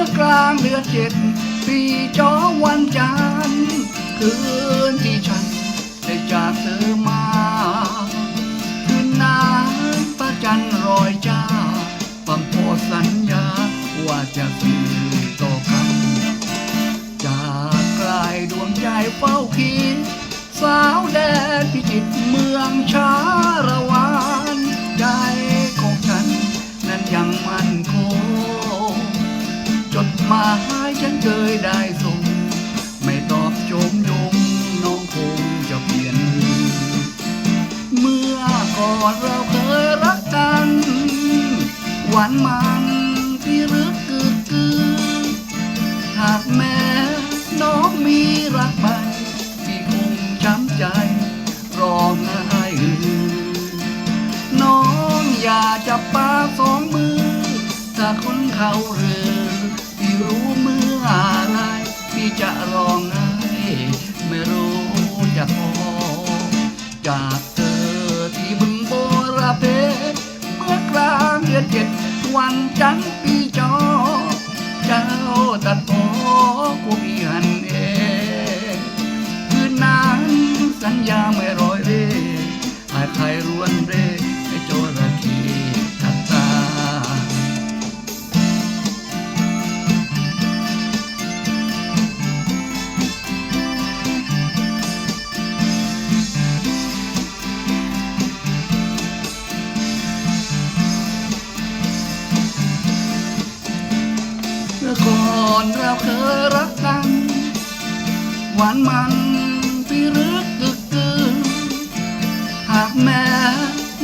ื่อกลางเดือนเจ็ดปีจอวันจันทร์คืนที่ฉันได้จากเธอมาคืนนั้นพระจันทร์รอยจ้าปังโพสัญญาว่าจะสืบต่อกันจากกลายดวงใจเฝ้าคิดสาวแดนพิจิตเมืองชาละว ก่อนเราเคยรักกัน หวานมันที่รึกกึกกือหากแม้น้องมีรักใหม่พี่คงช้ำใจร้องไห้อือน้องอย่าจับปลาสองมือถ้าคนเขาเรือพี่รู้ อนเจ็ดวันจันทร์ปีจอ เจ้าตัดโอกูพี่ มื่อก่อนเราเคยรักกัน หวานมันพี่รึกกึกกือหากแม้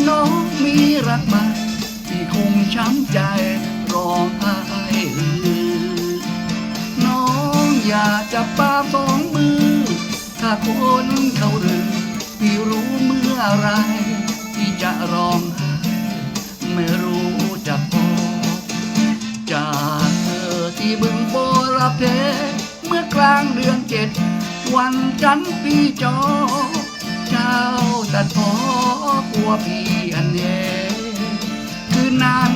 น้องมีรักใหม่พี่คงช้ำใจร้องไห้อือน้องอย่าจับปาสองมือ ถ้าคนเขาหรือพี่รู้เมื่อไรที่จะร้อง เท เมื่อกลางเดือนเจ็ด วันจันทร์ปีจอ เจ้าตัดพอกลัวพี่อันเยคืนนั้น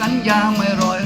สัญญาไม่รอย